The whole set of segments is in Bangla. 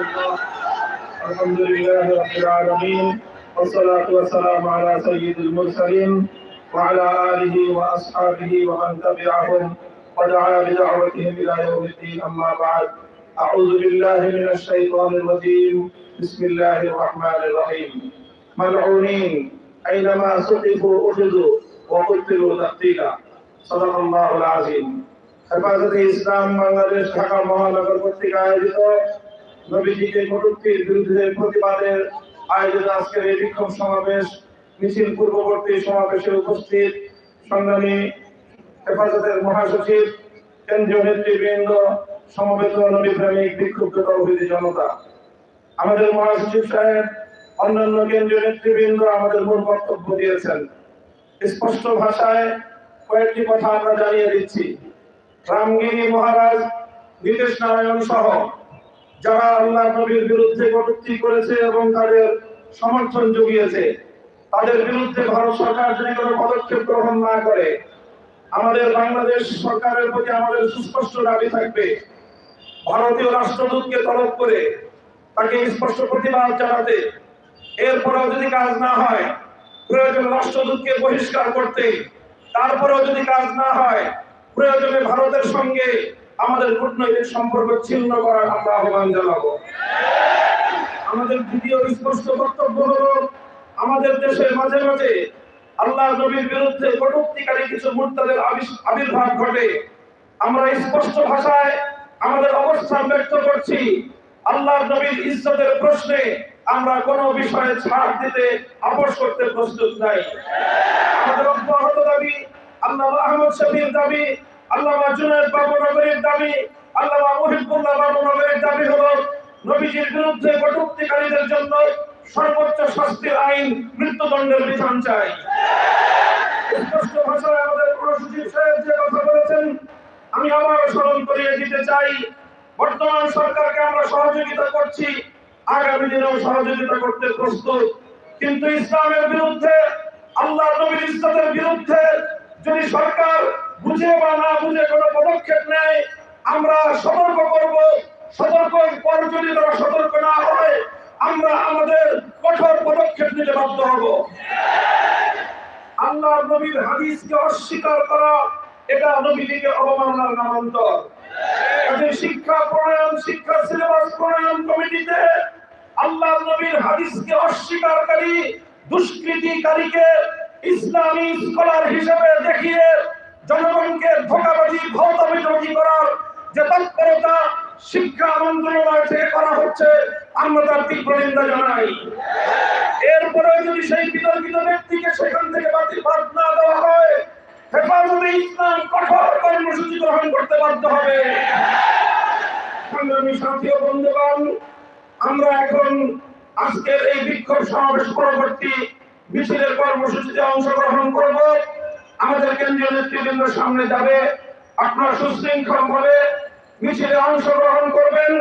الله الحمد لله رب العالمين والصلاة والسلام على سيد المرسلين وعلى آله وأصحابه ومن تبعهم ودعا بدعوتهم إلى يوم الدين أما بعد أعوذ بالله من الشيطان الرجيم بسم الله الرحمن الرحيم ملعونين أينما سقفوا أخذوا وقتلوا تقتيلا صدق الله العظيم হেফাজতে ইসলাম বাংলাদেশ ঢাকা মহানগর কর্তৃক আয়োজিত নবীজিকে কটূক্তির বিরুদ্ধে প্রতিবাদের আয়োজিত আজকের এই বিক্ষোভ সমাবেশ, মিছিল পূর্ববর্তী সমাবেশে উপস্থিত সংগ্রামী হেফাজতের মহাসচিব, কেন্দ্রীয় নেতৃবৃন্দ, সমবেত নবী প্রেমিক বিক্ষুব্ধ তৌহিদি জনতা। আমাদের মহাসচিব সাহেব, অন্যান্য কেন্দ্রীয় নেতৃবৃন্দ আমাদের মূল বক্তব্য দিয়েছেন। স্পষ্ট ভাষায় কয়েকটি কথা আমরা জানিয়ে দিচ্ছি। রামগিরি মহারাজ বিদেশ নারায়ণ সহ যারা আল্লাহ নবীর বিরুদ্ধে কটূক্তি করেছে এবং তাদের সমর্থন জুগিয়েছে, তাদের বিরুদ্ধে ভারত সরকার যদি কোনো পদক্ষেপ গ্রহণ না করে, আমাদের বাংলাদেশ সরকারের প্রতি আমাদের সুস্পষ্ট দাবি থাকবে, ভারতীয় রাষ্ট্রদূতকে তলব করে তাকে স্পষ্ট প্রতিবাদ জানাতে। এরপরেও যদি কাজ না হয়, প্রয়োজন রাষ্ট্রদূতকে বহিষ্কার করতে, তারপরেও যদি কাজ না হয়, প্রয়োজনে ভারতের সঙ্গে আমাদের কূটনৈতিক সম্পর্ক ছিন্ন করার আমরা আহ্বান জানাব। আমাদের দ্বিতীয় স্পষ্ট বক্তব্য হলো, আমাদের দেশের মাঝে মাঝে আল্লাহ নবীর বিরুদ্ধে কটুক্তিকারী কিছু মুর্তাদের আবির্ভাব ঘটে। আমরা স্পষ্ট ভাষায় আমাদের অবস্থান ব্যক্ত করছি, আল্লাহ নবীর ইজ্জতের প্রশ্নে আমরা কোন বিষয়ে ছাড় দিতে আপোষ করতে প্রস্তুত নাই। আমাদের অব্যাহত দাবি, আল্লাহ আহমদ শফির দাবি আল্লাহ জুনায়দ বাবু নগরীর দাবি আল্লাহ মুহিবুল্লাহ বাবু নগরীর দাবি হলো, নবীজির বিরুদ্ধে কটুক্তিকারীদের জন্য সর্বোচ্চ শাস্তির আইন মৃত্যুদণ্ডের বিধান চাই। স্পষ্ট ভাষায় আমাদের প্রসচিব সাহেব যে কথা বলেছেন, আমি আবারও স্মরণ করিয়ে দিতে চাই, বর্তমান সরকারকে আমরা সহযোগিতা করছি, আগামী দিনেও সহযোগিতা করতে প্রস্তুত। কিন্তু ইসলামের বিরুদ্ধে, আল্লাহ নবীর ইসলামের বিরুদ্ধে যদি সরকার বুঝে বা না বুঝে কোনো পদক্ষেপ নেয় আমরা সতর্ক করব। সতর্ক পর যদি তারা সতর্ক না হয়, আমরা আমাদের কঠোর পদক্ষেপ নিতে বাধ্য হব। আল্লাহ নবীর হাদিসকে অস্বীকার করা, এটা নবীজিকে অবমাননার নামান্তর। শিক্ষা প্রণয়ন, শিক্ষা সিলেবাস প্রণয়ন কমিটিতে আল্লাহ নবীর হাদিসকে অস্বীকারী, দুষ্কৃতিকারীকে ইসলামী স্কলার হিসেবে দেখিয়ে জনগণকে ধোকাবাজি ভৌতাবাজি করার যে তৎপরতা শিক্ষা মন্ত্রণালয় থেকে করা হচ্ছে, আমরা তার তীব্র নিন্দা জানাই। এরপরে যদি সেই বিতর্কিত ব্যক্তিকে সেখান থেকে বাতিল বাদ না দেওয়া হয়, হেফাজতে ইসলাম কঠোর কর্মসূচি গ্রহণ করতে বাধ্য হবে। সংগ্রামী সাথী বন্ধুগণ, আমরা এখন আজকের এই বিক্ষোভ সমাবেশ পরবর্তী মিছিলের কর্মসূচিতে অংশগ্রহণ করব। কেন্দ্রীয় নেতৃবৃন্দের সামনে যাবে, আপনারা সুশৃঙ্খল ভাবে মিছিলে অংশগ্রহণ করবেন।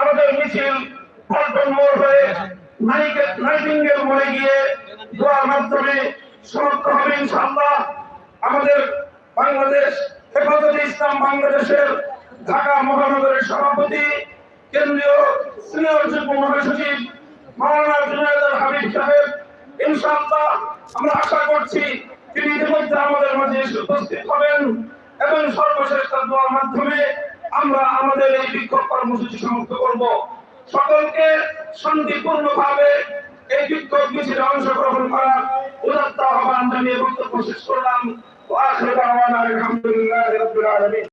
আমাদের মিছিল পল্টন মোড় হয়ে নাইটিঙ্গেল মোড়ে গিয়ে দোয়ার মাধ্যমে সমাপ্ত হবে ইনশাআল্লাহ। আমাদের বাংলাদেশ, হেফাজতে ইসলাম বাংলাদেশের ঢাকা মহানগরের সভাপতি, কেন্দ্রীয় সিনিয়র যুগ্ম মহাসচিব মাওলানা জুনায়দ আল হাবিব সাহেব, ইনশাআল্লাহ আমরা আশা করছি তিনি মধ্যে আমাদের মাঝে উপস্থিত হবেন এবং সর্বশেষ দোয়ার মাধ্যমে আমরা আমাদের এই বিক্ষোভ কর্মসূচি সমাপ্ত করব। সকলকে শান্তিপূর্ণভাবে এই বিক্ষোভ মিছিলে অংশগ্রহণ করার উদাত্ত আহ্বান জানিয়ে বক্তব্য শেষ করলাম। আলহামদুলিল্লাহ